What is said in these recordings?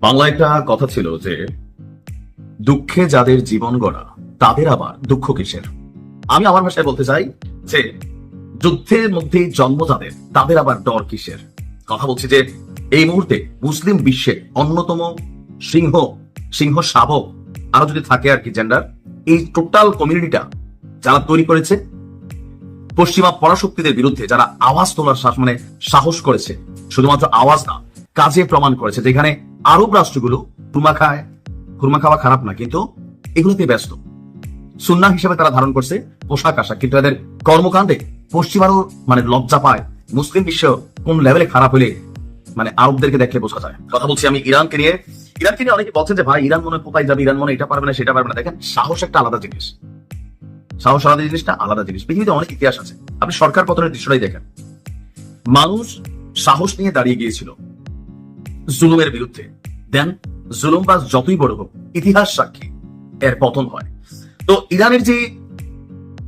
বাংলা একটা কথা ছিল যে, দুঃখে যাদের জীবন গড়া, তাদের আবার দুঃখ কিসের? আমি আমার ভাষায় বলতে চাই যে, যুদ্ধের মধ্যে জন্ম যাদের, তাদের আবার ডর কিসের? কথা বলছি যে, এই মুহূর্তে মুসলিম বিশ্বের অন্যতম সিংহ সিংহ শাবক, আরও যদি থাকে আর কি জেন্ডার এই টোটাল কমিউনিটিটা যারা তৈরি করেছে পশ্চিমা পরাশক্তিদের বিরুদ্ধে যারা আওয়াজ তোলার মানে সাহস করেছে, শুধুমাত্র আওয়াজ না, কাজে প্রমাণ করেছে যেখানে আরব রাষ্ট্রগুলো খুরমা খায়, খুরমা খাওয়া খারাপ না, কিন্তু এগুলোতে ব্যস্ত। সুন্না হিসেবে তারা ধারণ করছে পোশাক আশাক, কিন্তু এদের কর্মকাণ্ডে পশ্চিমারও মানে লজ্জা পায়। মুসলিম বিশ্ব কোন লেভেলে খারাপ হলে মানে আরবদেরকে দেখলে বোঝা যায়। কথা বলছি আমি ইরানকে নিয়ে। ইরানকে নিয়ে অনেকে বলছেন যে ভাই, ইরান মনে কোথায় যাবে, ইরান মনে এটা পারবে না, সেটা পারবে না। দেখেন, সাহস একটা আলাদা জিনিস। সাহস আলাদা জিনিসটা আলাদা জিনিস। পৃথিবীতে অনেক ইতিহাস আছে। আপনি সরকার পতনের দৃশ্যটাই দেখেন। মানুষ সাহস নিয়ে দাঁড়িয়ে গিয়েছিল জুলুমের বিরুদ্ধে। দেন জুলুমবাজ যতই বড় হোক, ইতিহাস সাক্ষী, এর পতন হয়। তো ইরানের যে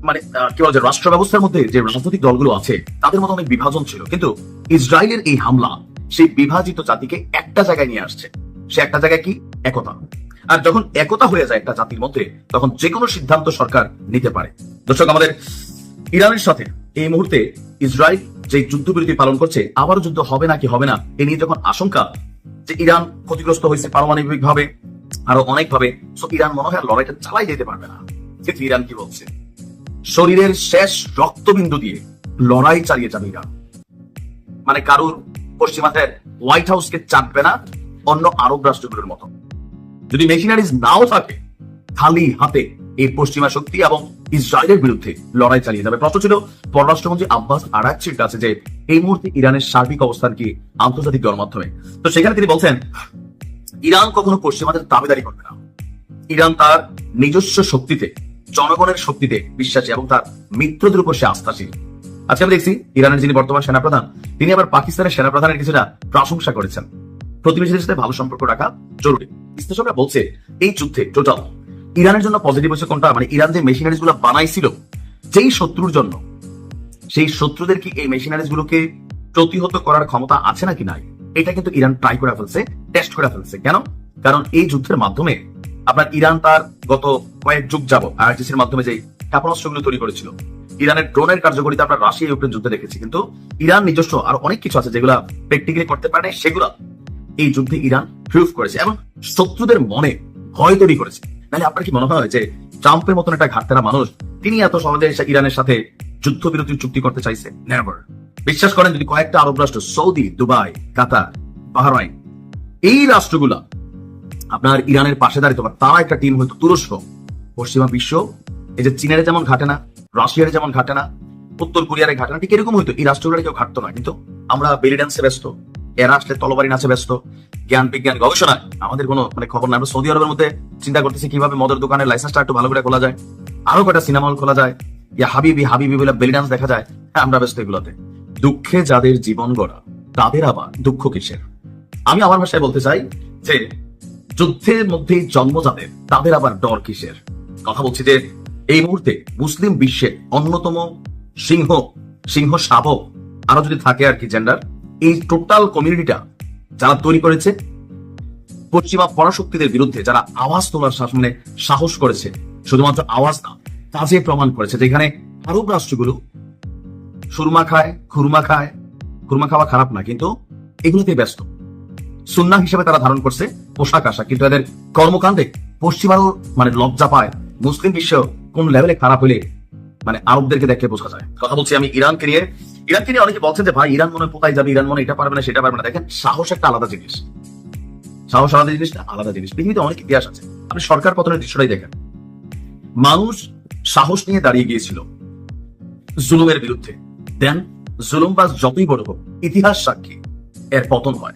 মানে কি বলা যায় রাষ্ট্র ব্যবস্থার মধ্যে যে রাজনৈতিক দলগুলো আছে, তাদের মধ্যে অনেক বিভাজন ছিল। কিন্তু ইসরায়েলের এই হামলা, সেই বিভাজিত জাতিকে একটা জায়গায় নিয়ে আসছে। সে একটা জায়গায় কি? একতা। আর যখন একতা হয়ে যায় একটা জাতির মধ্যে, তখন যে কোনো সিদ্ধান্ত সরকার নিতে পারে। দর্শক, আমাদের ইরানের সাথে এই মুহূর্তে ইসরায়েল যে যুদ্ধবিরতি পালন করছে, আবারও যুদ্ধ হবে নাকি হবে না, এ নিয়ে যখন আশঙ্কা যে ইরান ক্ষতিগ্রস্ত হয়েছে পারমাণবিক ভাবে আরও অনেক ভাবে ইরান মনে হয় লড়াইটা চালাই যেতে পারবে না। কিন্তু ইরান কি বলছে? শরীরের শেষ রক্তবিন্দু দিয়ে লড়াই চালিয়ে যাবে ইরান। মানে কারুর পশ্চিমাদের হোয়াইট হাউসকে চাটবে না, অন্য আরব রাষ্ট্রগুলোর মতো। যদি মেশিনারিজ নাও থাকে, খালি হাতে এই পশ্চিমা শক্তি এবং ইসরায়েলের বিরুদ্ধে লড়াই চালিয়ে যাবে। প্রশ্ন ছিল, পররাষ্ট্রমন্ত্রী আব্বাস আরাকচির কাছে যে এই মুহূর্তে ইরানের সার্বিক অবস্থান কি আন্তর্জাতিক গণমাধ্যমে? তো সেখানে তিনি বলছেন, ইরান কখনো পশ্চিমাদের দাবিদারি করবে না। ইরান তার নিজস্ব শক্তিতে, জনগণের শক্তিতে বিশ্বাসী এবং তার মিত্রদের উপর সে আস্থাশীল। আজকে আমি দেখছি, ইরানের যিনি বর্তমান সেনাপ্রধান, তিনি আবার পাকিস্তানের সেনাপ্রধানের কিছুটা প্রশংসা করেছেন। প্রতিবেশীদের সাথে ভালো সম্পর্ক রাখা জরুরি। বিশ্লেষকরা বলছে, এই যুদ্ধে টোটাল ইরানের জন্য পজিটিভ হচ্ছে কোনটা? মানে ইরান যে মেশিনারিজগুলো বানাইছিল, যেই শত্রুর জন্য, সেই শত্রুদের কি এই মেশিনারিজ গুলোকে প্রতিহত করার ক্ষমতা আছে নাকি নাই? এটা কিন্তু ইরান ট্রাই করে ফেলছে টেস্ট করে ফেলছে। কেন? কারণ এই যুদ্ধের মাধ্যমে আপনার ইরান তার গত কয়েক যুগ যাব আইআরজিসির মাধ্যমে যে ক্ষেপণাস্ত্রগুলো তৈরি করেছিল, ইরানের ড্রোনের কার্যকরিতা আমরা রাশিয়া ইউক্রেন যুদ্ধে দেখেছি। কিন্তু ইরান নিজস্ব আর অনেক কিছু আছে যেগুলা প্র্যাকটিক্যালি করতে পারে সেগুলা এই যুদ্ধে ইরান প্রুফ করেছে এবং শত্রুদের মনে ভয় তৈরি করেছে। নাহলে আপনার কি মনে হয় যে ট্রাম্পের মতন একটা ঘাটতেরা মানুষ, তিনি এত সহজে ইরানের সাথে যুদ্ধবিরতির চুক্তি করতে চাইছে? নেভার বিশ্বাস করেন, যদি কয়েকটা আরব রাষ্ট্র, সৌদি, দুবাই, কাতার, বাহরাইন, এই রাষ্ট্রগুলা আপনার ইরানের পাশে দাঁড়িয়ে বা তারা একটা টিম হয়তো তুরস্ক, পশ্চিমা বিশ্ব, এই যে চীনের যেমন ঘাটে না রাশিয়ার যেমন ঘাটে না উত্তর কোরিয়ার ঘাটে না ঠিক এরকম হয়তো এই রাষ্ট্রগুলো কেউ ঘাটতো না। কিন্তু আমরা বেলি ডান্সে ব্যস্ত এরা আসলে তলবারি নাচে ব্যস্ত। জ্ঞান বিজ্ঞান গবেষণায়। আমাদের কোনো মানে খবর নাই। আমরা সৌদি আরবের মধ্যে চিন্তা করতেছি কীভাবে মদের দোকানের লাইসেন্সটা একটু ভালো করে খোলা যায়। আরও কয়টা সিনেমা হল খোলা যায়। ইয়া হাবিবি হাবিবি বলে বেলি ডান্স দেখা যায়। হ্যাঁ আমরা ব্যস্ত এগুলোতে। দুঃখে যাদের জীবন গড়া, তাদের আবার দুঃখ কিসের? আমি আমার ভাষায় বলতে চাই যে, যুদ্ধের মধ্যে জন্ম যাদের, তাদের আবার ডর কিসের? কথা বলছি যে, এই মুহূর্তে মুসলিম বিশ্বের অন্যতম সিংহ সিংহ শাবক, আরও যদি থাকে আর কি জেন্ডার এই টোটাল কমিউনিটিটা যারা তৈরি করেছে, পশ্চিমা পরাশক্তিদের বিরুদ্ধে যারা আওয়াজ তোলার সাহস মানে সাহস করেছে, শুধুমাত্র আওয়াজ না কাজে প্রমাণ করেছে যেখানে আরব রাষ্ট্রগুলো সুরমা খায়, খুরমা খায়, খুরমা খাওয়া খারাপ না, কিন্তু এগুলোতে ব্যস্ত। সুন্না হিসেবে তারা ধারণ করছে পোশাক আশাক, কিন্তু এদের কর্মকাণ্ডে পশ্চিমারও মানে লজ্জা পায়। মুসলিম বিশ্ব কোন লেভেলে খারাপ হলে মানে আরবদেরকে দেখলে বোঝা যায়। কথা বলছি আমি ইরানকে নিয়ে। ইরানকে নিয়ে অনেকে বলছেন যে, ভাই, ইরান মনে কোথায় যাবে? ইরান মনে এটা পারবে না, সেটা পারবে না। দেখেন, সাহস একটা আলাদা জিনিস। সাহস আলাদা জিনিসটা আলাদা জিনিস। পৃথিবীতে অনেক ইতিহাস আছে। আপনি সরকার পতনের দৃশ্যটাই দেখেন। মানুষ সাহস নিয়ে দাঁড়িয়ে গিয়েছিল জুলুমের বিরুদ্ধে। দেন, জুলুম বা যতই বড় হোক, ইতিহাস সাক্ষী, এর পতন হয়।